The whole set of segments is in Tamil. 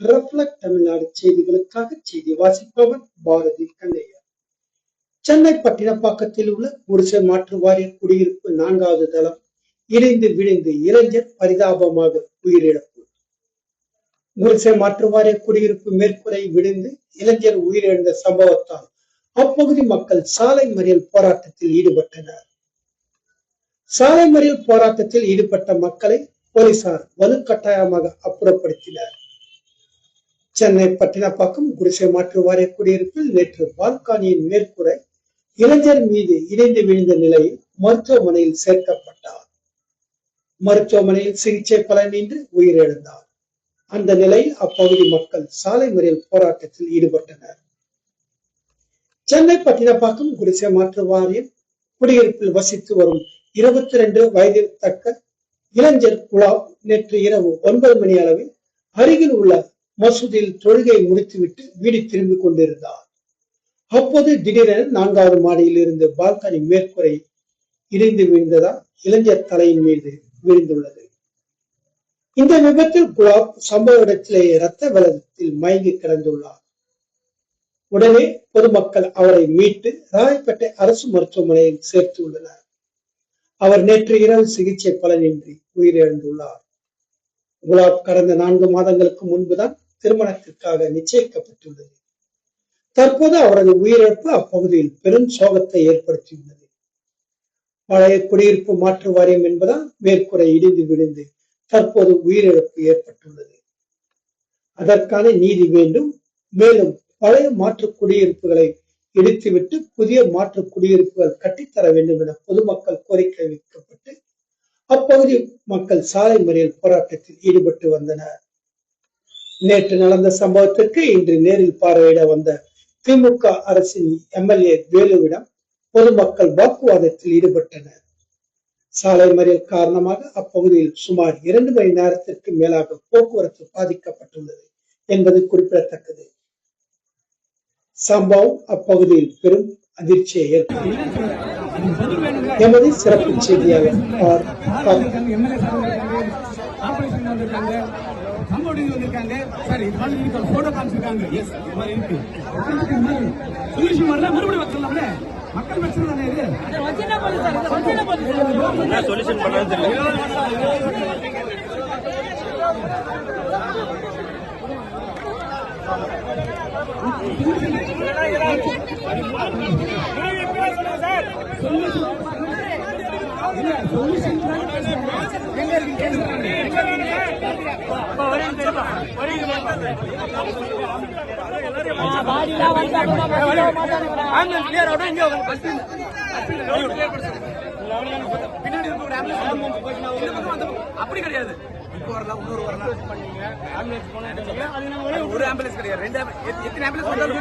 ரெஃப்ளக்ட் தமிழ்நாடு செய்திகளுக்காக செய்தி வாசிப்பவன் பாரதி கண்ணையா சென்னை பட்டினப்பாக்கத்தில் உள்ள குடிசை மாற்று வாரிய குடியிருப்பு நான்காவது தளம் இணைந்து விழுந்து இளைஞர் பரிதாபமாக உயிரிழப்பு. குடிசை மாற்று வாரிய குடியிருப்பு மேற்கூரை விழுந்து இளைஞர் உயிரிழந்த சம்பவத்தால் அப்பகுதி மக்கள் சாலை மறியல் போராட்டத்தில் ஈடுபட்டனர். சாலை மறியல் போராட்டத்தில் ஈடுபட்ட மக்களை போலீசார் வலுக்கட்டாயமாக அப்புறப்படுத்தினர். சென்னை பட்டினப்பாக்கம் குடிசை மாற்று வாரிய குடியிருப்பில் நேற்று பால்கானியின் மேற்கூரை இளைஞர் மீது இணைந்து விழுந்த நிலையில் மருத்துவமனையில் சேர்க்கப்பட்டார். மருத்துவமனையில் சிகிச்சை பலனின்றி உயிரிழந்தார். அந்த நிலையில் அப்பகுதி மக்கள் சாலை மறியல் போராட்டத்தில் ஈடுபட்டனர். சென்னை பட்டினப்பாக்கம் குடிசை மாற்று வாரியம் குடியிருப்பில் வசித்து வரும் இருபத்தி ரெண்டு வயதில் தக்க இளைஞர் குழாப் நேற்று இரவு ஒன்பது மணி அளவில் அருகில் உள்ள மசூதியில் தொழுகை முடித்துவிட்டு வீடு திரும்பிக் கொண்டிருந்தார். அப்போது திடீரென நான்காவது மாடியில் இருந்து பால்கனி மேற்கூரை இடிந்து விழுந்ததால் இளைஞர் தலையின் மீது விழுந்துள்ளது. இந்த விபத்தில் குலாப் சம்பவ இடத்திலேயே இரத்த வெள்ளத்தில் மயங்கி கிடந்துள்ளார். உடனே பொதுமக்கள் அவரை மீட்டு ராயப்பேட்டை அரசு மருத்துவமனையில் சேர்த்துள்ளனர் அவர் நேற்று இரவு சிகிச்சை பலனின்றி உயிரிழந்துள்ளார். குலாப் கடந்த நான்கு மாதங்களுக்கு முன்புதான் திருமணத்திற்காக நிச்சயிக்கப்பட்டுள்ளது. தற்போது அவரது உயிரிழப்பு அப்பகுதியில் பெரும் சோகத்தை ஏற்படுத்தியுள்ளது. பழைய குடியிருப்பு மாற்று வாரியம் என்பதால் மேற்கூரை இடிந்து விழுந்து தற்போது உயிரிழப்பு ஏற்பட்டுள்ளது. அதற்கான நீதி வேண்டும். மேலும் பழைய மாற்று குடியிருப்புகளை இடித்துவிட்டு புதிய மாற்று குடியிருப்புகள் கட்டித்தர வேண்டும் என பொதுமக்கள் கோரிக்கை வைக்கப்பட்டு அப்பகுதி மக்கள் சாலை மறியல் போராட்டத்தில் ஈடுபட்டு வந்தனர். நேற்று நடந்த சம்பவத்திற்கு இன்று நேரில் பார்வையிட வந்த திமுக அரசின் எம்எல்ஏ வேலுவிடம் பொதுமக்கள் வாக்குவாதத்தில் ஈடுபட்டனர். சாலை மறியல் காரணமாக அப்பகுதியில் சுமார் இரண்டு மணி நேரத்திற்கு மேலாக போக்குவரத்து பாதிக்கப்பட்டுள்ளது என்பது குறிப்பிடத்தக்கது. சம்பவம் அப்பகுதியில் பெரும் அதிர்ச்சியை ஏற்படுத்தியது எமது சிறப்பு செய்தியாளர் சார் வந்திருக்காங்க. சார் இது மாதிரி இருக்கு போட்டோ காமிச்சிருக்காங்க. எஸ் இது மாதிரி இருக்கு. சொல்யூஷன் வரல மறுபடியும் வச்சிடலாம்ல? மக்கள் பிரச்சனை தானே இது? சொல்யூஷன் பண்ணான்னு தெரியல. இல்ல சொல்யூஷன் எங்க இருக்கு கேளுங்க அப்படி கிடையாது இப்போ வரலாம் இன்னொரு வரலாம் ஒரு ஆம்புலன்ஸ் கிடையாது ரெண்டு எத்தனை ஆம்புலன்ஸ் வந்தாலும்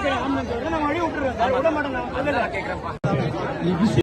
கேட்கறேன்